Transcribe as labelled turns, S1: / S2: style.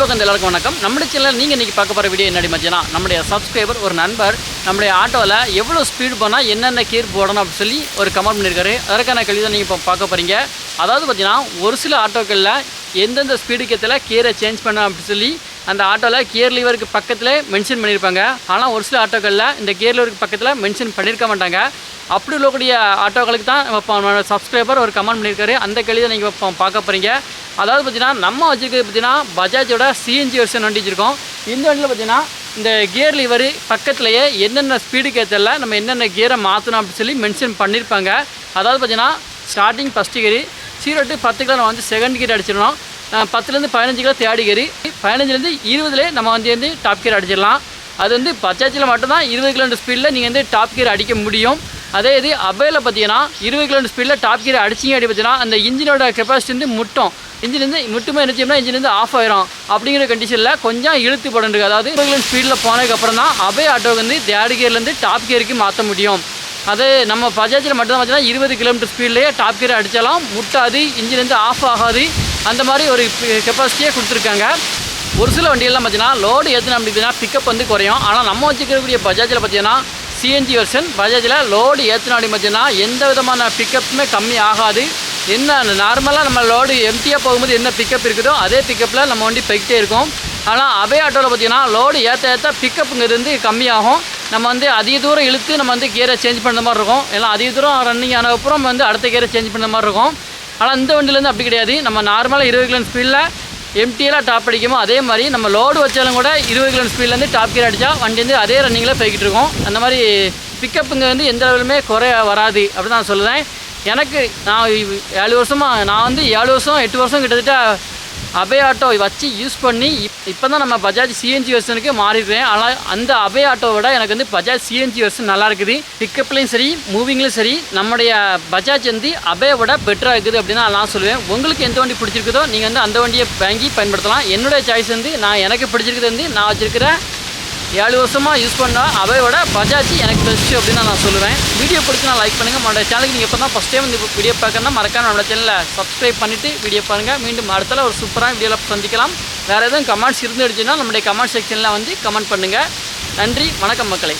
S1: பக்கம் எல்லாருக்கும் வணக்கம். நம்முடைய சேனல் நீங்கள் இன்றைக்கி பார்க்க போகிற வீடியோ என்னடி மத்தியானா நம்முடைய சப்ஸ்கிரைபர் ஒரு நண்பர் நம்முடைய ஆட்டோவில் எவ்வளோ ஸ்பீடு போனால் என்னென்ன கீர் போடணும் அப்படின்னு சொல்லி ஒரு கமெண்ட் பண்ணியிருக்காரு அதற்கான கல்வி தான் நீங்கள் இப்போ பார்க்க போகிறீங்க அதாவது பார்த்தீங்கன்னா ஒரு சில ஆட்டோக்களில் எந்தெந்த ஸ்பீடுக்கு ஏற்றல கியரை சேஞ்ச் பண்ணணும் அப்படின்னு சொல்லி அந்த ஆட்டோவில் கியர் லீவருக்கு பக்கத்தில் மென்ஷன் பண்ணியிருப்பாங்க ஆனால் ஒரு சில ஆட்டோக்களில் இந்த கியர் லீவருக்கு பக்கத்தில் மென்ஷன் பண்ணியிருக்க மாட்டாங்க. அப்படி உள்ளக்கூடிய ஆட்டோக்களுக்கு தான் இப்போ சப்ஸ்கிரைபர் ஒரு கமெண்ட் பண்ணியிருக்காரு அந்த கேள்வி தான் நீங்கள் இப்போ பார்க்க போகிறீங்க அதாவது பார்த்தீங்கன்னா நம்ம வச்சுருக்கிறது பார்த்தீங்கன்னா பஜாஜோட சிஎன்ஜி வெர்ஷன் வண்டி வச்சுருக்கோம் இந்த வண்டியில் பார்த்தீங்கன்னா இந்த கியர் லிவரு பக்கத்துலேயே என்னென்ன ஸ்பீடுக்கு ஏற்றல நம்ம என்னென்ன கியரை மாற்றணும் அப்படின்னு சொல்லி மென்ஷன் பண்ணியிருப்பாங்க அதாவது பார்த்தீங்கன்னா starting first gear zero to பத்து கிலோ நம்ம வந்து செகண்ட் கியர் அடிச்சிடணும். பத்துலேருந்து பதினஞ்சு கிலோ தேர்டு கியர் பதினஞ்சுலேருந்து இருபதுலேயே நம்ம வந்து வந்து டாப் கியர் அடிச்சிடலாம். அது வந்து பஜாஜில் மட்டும்தான் இருபது கிலோமீட்டர் ஸ்பீடில் நீங்கள் வந்து டாப் கியர் அடிக்க முடியும். அதே இது அபேல பார்த்தீங்கன்னா இருபது கிலோமீட்டர் ஸ்பீடில் டாப் கீரை அடிச்சிங்க அப்படி பார்த்தீங்கன்னா அந்த இன்ஜினோட கெப்பாசிட்டி வந்து முட்டும். இன்ஜின்லேருந்து முட்டுமே நினச்சோம்னா இன்ஜின்லேருந்து ஆஃப் ஆயிரும். அப்படிங்கிற கண்டிஷனில் கொஞ்சம் இழுத்து போடணும் அதாவது இருபது கிலோமீட்டர் ஸ்பீடில் போனதுக்கப்புறம் தான் அபே ஆட்டோவுக்கு வந்து தேர்ட் கியர்லேருந்து டாப் கியருக்கு மாற்ற முடியும். அது நம்ம பஜாஜில் மட்டும் தான் பார்த்தீங்கன்னா இருபது கிலோமீட்டர் ஸ்பீட்லேயே டாப் கியர் அடித்தாலும் முட்டாது இன்ஜின்லேருந்து ஆஃப் ஆகாது. அந்த மாதிரி ஒரு கெப்பாசிட்டியே கொடுத்துருக்காங்க. ஒரு சில வண்டிகள்லாம் பார்த்தீங்கன்னா லோடு ஏற்றின அப்படின்னா பிக்கப் வந்து குறையும். ஆனால் நம்ம வச்சுக்கக்கூடிய பஜாஜில் பார்த்தீங்கன்னா சிஎன்ஜி வெர்ஷன் பஜாஜில் லோடு ஏற்றினாடி மட்டும்தான் பார்த்தீங்கன்னா எந்த விதமான பிக்கப்புமே கம்மி ஆகாது. என்ன நார்மலாக நம்ம லோடு எம்டியாக போகும்போது என்ன பிக்கப் இருக்குதோ அதே பிக்கப்பில் நம்ம வண்டி போய்கிட்டே இருக்கும். ஆனால் அவே ஆட்டோவில் பார்த்தீங்கன்னா லோடு ஏற்ற ஏற்ற பிக்கப்புங்கிறது வந்து கம்மியாகும். நம்ம வந்து அதிக தூரம் இழுத்து நம்ம வந்து கியரை சேஞ்ச் பண்ணுற மாதிரி இருக்கும். எல்லாம் அதிக தூரம் ரன்னிங் ஆனதுக்கப்புறம் வந்து அடுத்த கியரை சேஞ்ச் பண்ணுற மாதிரி இருக்கும். ஆனால் இந்த வண்டியிலேருந்து அப்படி கிடையாது. நம்ம நார்மலாக இருபது கிலோ ஸ்பீடில் எம்டியெல்லாம் டாப் அடிக்குமோ அதே மாதிரி நம்ம லோடு வச்சாலும் கூட இருபது கிலோ ஸ்பீட்லேருந்து டாப் கியர் அடித்தா வண்டி வந்து அதே ரன்னிங்கில் போய்கிட்டு இருக்கும். அந்த மாதிரி பிக்கப்புங்க வந்து எந்த லெவலுமே குறைய வராது அப்படி நான் சொல்லுவேன். எனக்கு நான் ஏழு வருஷமாக நான் வந்து ஏழு வருஷம் எட்டு வருஷம் கிட்டத்தட்ட அபே ஆட்டோ வச்சு யூஸ் பண்ணி இப் இப்போ தான் நம்ம பஜாஜ் சிஎன்ஜி வெர்ஷனுக்கு மாறிடுறேன் ஆனால் அந்த அபே ஆட்டோவோட எனக்கு வந்து பஜாஜ் சிஎன்ஜி வெர்ஷன் நல்லா இருக்குது. பிக்கப்லேயும் சரி மூவிங்லேயும் சரி நம்முடைய பஜாஜ் வந்து அபேவோட பெட்டராக இருக்குது அப்படின்னு நான் சொல்லுவேன். உங்களுக்கு எந்த வண்டி பிடிச்சிருக்குதோ நீங்கள் வந்து அந்த வண்டியை வாங்கி பயன்படுத்தலாம். என்னுடைய சாய்ஸ் வந்து நான் எனக்கு பிடிச்சிருக்கிறது வந்து நான் வச்சிருக்கிற ஏழு வருஷமாக யூஸ் பண்ணால் அவையோட பஜாஜ் எனக்கு பெஸ்ட்டு அப்படின்னு நான் சொல்லுவேன் வீடியோ பிடிச்சி நான் லைக் பண்ணுங்கள் நம்மளோட சேனலுக்கு நீங்கள் இப்போ தான் ஃபஸ்ட் டைம் இந்த வீடியோ பார்க்கணும்னா மறக்காம நம்மளோட சேனலில் சப்ஸ்கிரைப் பண்ணிவிட்டு வீடியோ பாருங்கள் மீண்டும் அடுத்தால ஒரு சூப்பராக வீடியோவில் சந்திக்கலாம். வேறு எதுவும் கமெண்ட்ஸ் இருந்துடுச்சுன்னா நம்முடைய கமெண்ட் செக்ஷனில் வந்து கமெண்ட் பண்ணுங்கள் நன்றி வணக்கம் மக்களை.